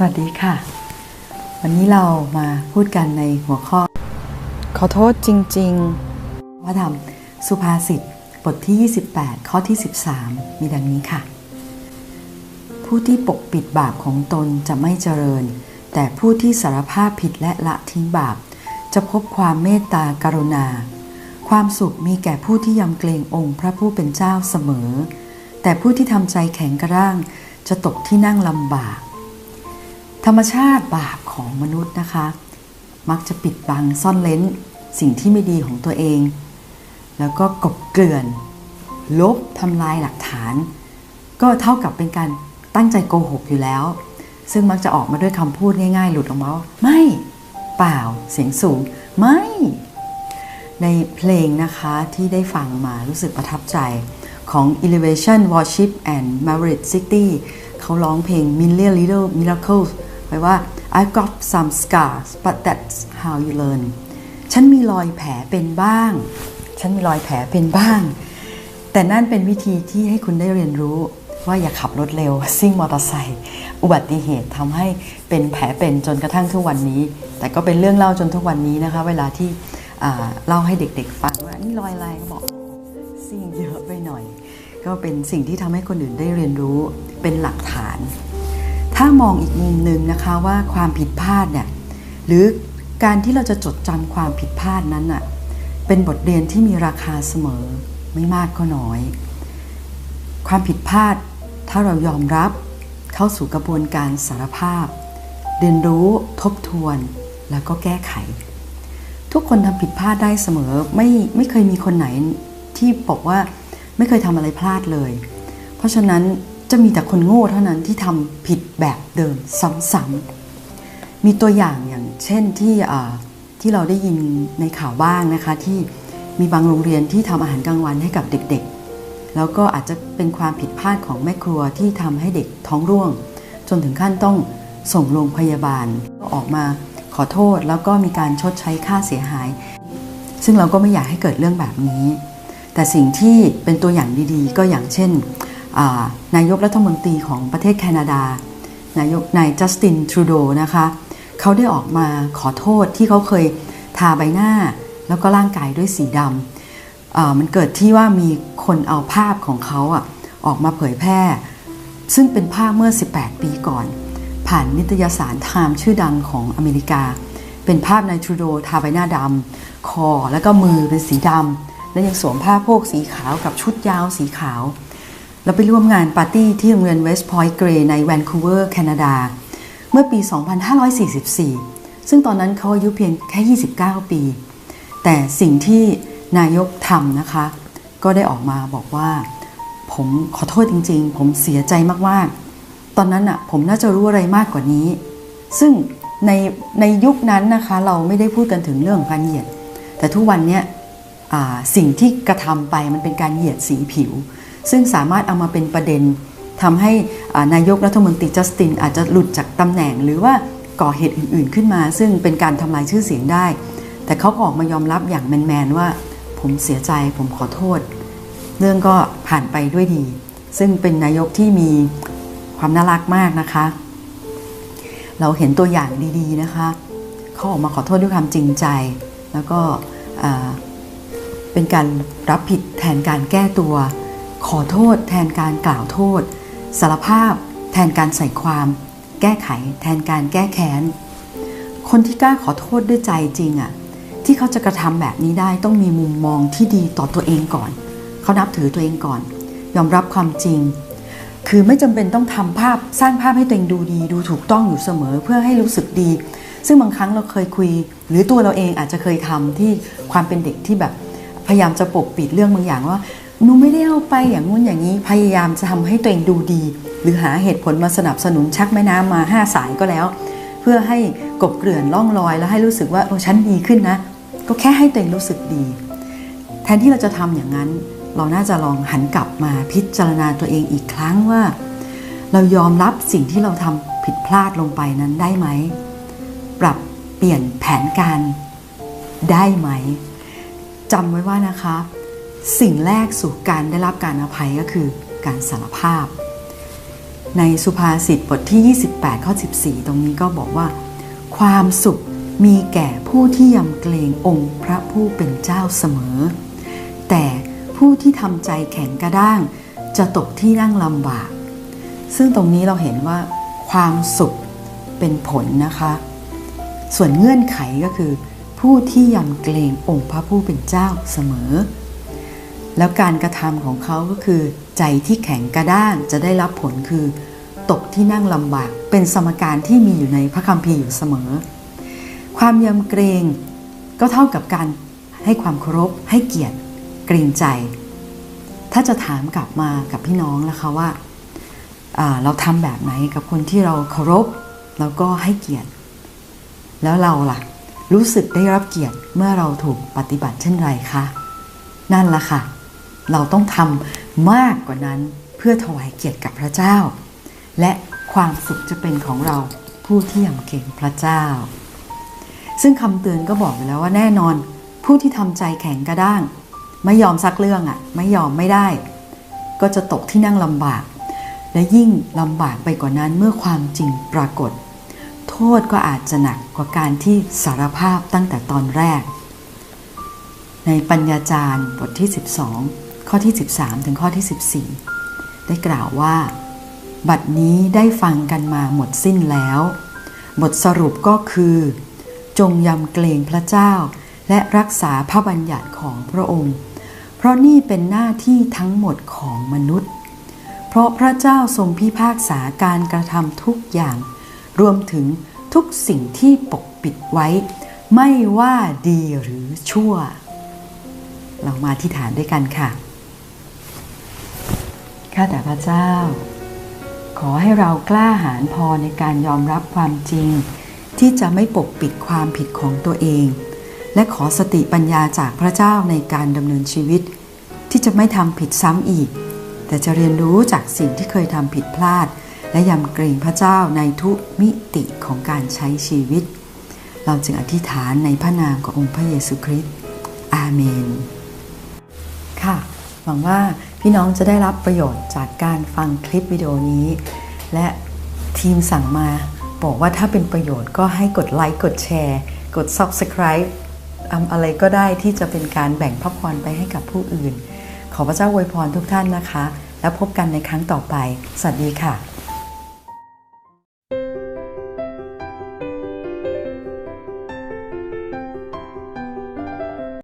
สวัสดีค่ะ วันนี้เรามาพูดกันในหัวข้อ ขอโทษจริงๆพระธรรมสุภาษิตบทที่ 28 ข้อที่ 13 มีดังนี้ค่ะ ผู้ที่ปกปิดบาปของตนจะไม่เจริญ แต่ผู้ที่สารภาพผิดและละทิ้งบาป จะพบความเมตตากรุณา ความสุขมีแก่ผู้ที่ยำเกรงองค์พระผู้เป็นเจ้าเสมอ แต่ผู้ที่ทำใจแข็งกระด้างจะตกที่นั่งลำบาก ธรรมชาติบาปของมนุษย์นะคะ มักจะปิดบังซ่อนเล้นสิ่งที่ไม่ดีของตัวเอง แล้วก็กบเกลื่อน ลบทำลายหลักฐาน ก็เท่ากับเป็นการตั้งใจโกหกอยู่แล้ว ซึ่งมักจะออกมาด้วยคำพูดง่ายๆ หลุดออกมาว่าไม่เปล่าเสียงสูง ไม่ ในเพลงนะคะที่ได้ฟังมารู้สึกประทับใจของ Elevation Worship and Marriage City เขาร้องเพลง Million Little Miracles แปลว่า I've got some scars but that's how you learn ฉันมีรอยแผลเป็นบ้าง ฉันมีรอยแผลเป็นบ้าง แต่นั่นเป็นวิธีที่ให้คุณได้เรียนรู้ว่าอย่าขับรถเร็วซิ่งมอเตอร์ไซค์อุบัติเหตุทำให้เป็นแผลเป็นจนกระทั่งทุกวันนี้ แต่ก็เป็นเรื่องเล่าจนทุกวันนี้นะคะ เวลาที่เล่าให้เด็กๆฟังว่านี่รอยอะไรก็บอกซิ่งเยอะไปหน่อย ก็เป็นสิ่งที่ทำให้คนอื่นได้เรียนรู้เป็นหลักฐาน ถ้ามองอีกมุมหนึ่งนะคะว่าความผิดพลาดเนี่ยหรือการที่เราจะจดจำความผิดพลาดนั้นน่ะเป็นบทเรียนที่มีราคาเสมอไม่มากก็น้อย ความผิดพลาดถ้าเรายอมรับเข้าสู่กระบวนการสารภาพ เรียนรู้ทบทวนแล้วก็แก้ไข ทุกคนทำผิดพลาดได้เสมอไม่ไม่เคยมีคนไหนที่บอกว่าไม่เคยทำอะไรพลาดเลย เพราะฉะนั้น จะมีแต่คนโง่เท่านั้นที่ทำผิดแบบเดิมซ้ำๆมีตัวอย่างอย่างเช่นที่ที่เราได้ยินในข่าวบ้างนะคะที่มีบางโรงเรียนที่ทำอาหารกลางวันให้กับเด็กๆ แล้วก็อาจจะเป็นความผิดพลาดของแม่ครัวที่ทำให้เด็กท้องร่วง จนถึงขั้นต้องส่งโรงพยาบาลออกมาขอโทษแล้วก็มีการชดใช้ค่าเสียหาย ซึ่งเราก็ไม่อยากให้เกิดเรื่องแบบนี้ แต่สิ่งที่เป็นตัวอย่างดีๆ ก็อย่างเช่น นายกรัฐมนตรีของประเทศแคนาดา นายกนายจัสตินทรูโดนะคะเขาได้ออกมาขอโทษที่เขาเคยทาใบหน้าแล้วก็ร่างกายด้วยสีดำมันเกิดที่ว่ามีคนเอาภาพของเขาอะออกมาเผยแพร่ ซึ่งเป็นภาพเมื่อ 18 ปีก่อน ผ่านนิตยสารไทม์ชื่อดังของอเมริกา เป็นภาพนายทรูโดทาใบหน้าดำคอแล้วก็มือเป็นสีดำและยังสวมผ้าโพกสีขาวกับชุดยาวสีขาว แล้วไปร่วมงานปาร์ตี้ที่โรงเรียนเวสต์พอยต์เกรย์ในแวนคูเวอร์แคนาดา เมื่อปี 2544 ซึ่งตอนนั้นเขาอายุเพียงแค่ 29 ปี แต่สิ่งที่นายกทำนะคะ ก็ได้ออกมาบอกว่า ผมขอโทษจริง ๆ ผมเสียใจมากๆ ตอนนั้นอะผมน่าจะรู้อะไรมากกว่านี้ ซึ่งในในยุคนั้นนะคะเราไม่ได้พูดกันถึงเรื่องการเหยียด แต่ทุกวันเนี้ยสิ่งที่กระทำไปมันเป็นการเหยียดสีผิว ซึ่งสามารถเอามาเป็นประเด็นทำให้นายกรัฐมนตรีจัสตินอาจจะหลุดจากตำแหน่ง หรือว่าก่อเหตุอื่น ๆ ขึ้นมา ซึ่งเป็นการทำลายชื่อเสียงได้ แต่เขาก็ออกมายอมรับอย่างแมน ๆ ว่า ผมเสียใจผมขอโทษ เรื่องก็ผ่านไปด้วยดี ซึ่งเป็นนายกที่มีความน่ารักมากนะคะ เราเห็นตัวอย่างดีๆนะคะเขาออกมาขอโทษด้วยความจริงใจ แล้วก็เป็นการรับผิดแทนการแก้ตัว ขอโทษแทนการกล่าวโทษ สารภาพ แทนการใส่ความ แก้ไข แทนการแก้แค้น คนที่กล้าขอโทษด้วยใจจริงอะ่ะที่เขาจะกระทำแบบนี้ได้ต้องมีมุมมองที่ดีต่อตัวเองก่อน เขานับถือตัวเองก่อน ยอมรับความจริง คือไม่จำเป็นต้องทำภาพสร้างภาพให้ตัวเองดูดี ดูถูกต้องอยู่เสมอเพื่อให้รู้สึกดี ซึ่งบางครั้งเราเคยคุย หรือตัวเราเองอาจจะเคยทำที่ความเป็นเด็กที่แบบ พยายามจะปกปิดเรื่องบางอย่างว่าหนูไม่ได้เอาไปอย่างงู้นอย่างนี้พยายามจะทำให้ตัวเองดูดี หรือหาเหตุผลมาสนับสนุนชักแม่น้ำมาห้าสายก็แล้ว เพื่อให้กบเกลื่อนล่องลอย แล้วให้รู้สึกว่าโอ้ฉันดีขึ้นนะ ก็แค่ให้ตัวเองรู้สึกดี แทนที่เราจะทำอย่างนั้น เราน่าจะลองหันกลับมาพิจารณาตัวเองอีกครั้งว่า เรายอมรับสิ่งที่เราทำผิดพลาดลงไปนั้นได้ไหม ปรับเปลี่ยนแผนการได้ไหม จำไว้ว่านะคะ สิ่งแรกสู่การได้รับการอภัยก็คือการสารภาพ ในสุภาษิตบทที่ 28 ข้อ 14 ตรงนี้ก็บอกว่า ความสุขมีแก่ผู้ที่ยำเกรงองค์พระผู้เป็นเจ้าเสมอ แต่ผู้ที่ทำใจแข็งกระด้าง จะตกที่นั่งลำบาก ซึ่งตรงนี้เราเห็นว่า ความสุขเป็นผลนะคะ ส่วนเงื่อนไขก็คือ ผู้ที่ยำเกรงองค์พระผู้เป็นเจ้าเสมอ แล้วการกระทำของเขาก็คือ ใจที่แข็งกระด้างจะได้รับผลคือ ตกที่นั่งลำบาก เป็นสมการที่มีอยู่ในพระคัมภีร์อยู่เสมอ ความยำเกรงก็เท่ากับการให้ความเคารพให้เกียรติเกรงใจ ถ้าจะถามกลับมากับพี่น้องนะคะว่าอ่าเราทำแบบไหนกับคนที่เราเคารพแล้วก็ให้เกียรติ แล้วเราล่ะ รู้สึกได้รับเกียรติเมื่อเราถูกปฏิบัติเช่นไรคะ นั่นละค่ะ เราต้องทำมากกว่านั้นเพื่อถวายเกียรติกับพระเจ้า และความสุขจะเป็นของเราผู้ที่ยำเกรงพระเจ้า ซึ่งคำเตือนก็บอกอยู่แล้วว่าแน่นอน ผู้ที่ทำใจแข็งกระด้าง ไม่ยอมซักเรื่องอะ่ะ ไม่ยอมไม่ได้ ก็จะตกที่นั่งลำบาก และยิ่งลำบากไปกว่านั้นเมื่อความจริงปรากฏ ษก็อาจจะหนักกว่าการที่สารภาพตั้งแต่ตอนแรก ในปัญญาจารย์บทที่ 12 ข้อที่ 13 ถึงข้อที่ 14 ได้กล่าวว่า บัดนี้ได้ฟังกันมาหมดสิ้นแล้ว บทสรุปก็คือ จงยำเกรงพระเจ้า และรักษาพระบัญญัติของพระองค์ เพราะนี่เป็นหน้าที่ทั้งหมดของมนุษย์ เพราะพระเจ้าทรงพิพากษาการกระทำทุกอย่าง รวมถึงทุกสิ่งที่ปกปิดไว้ ไม่ว่าดีหรือชั่ว เรามาที่ฐานด้วยกันค่ะ ข้าแต่พระเจ้า ขอให้เรากล้าหาญพอในการยอมรับความจริง ที่จะไม่ปกปิดความผิดของตัวเอง และขอสติปัญญาจากพระเจ้าในการดำเนินชีวิต ที่จะไม่ทำผิดซ้ำอีก แต่จะเรียนรู้จากสิ่งที่เคยทำผิดพลาด และยำเกรงพระเจ้าในทุกมิติของการใช้ชีวิต เราจึงอธิษฐานในพระนามขององค์พระเยซูคริสต์อาเมน ค่ะ หวังว่าพี่น้องจะได้รับประโยชน์จากการฟังคลิปวิดีโอนี้ และทีมสั่งมาบอกว่าถ้าเป็นประโยชน์ก็ให้กดไลค์กดแชร์ กด Subscribe อะไรก็ได้ที่จะเป็นการแบ่งพระพรไปให้กับผู้อื่น ขอพระเจ้าอวยพรทุกท่านนะคะ แล้วพบกันในครั้งต่อไป สวัสดีค่ะ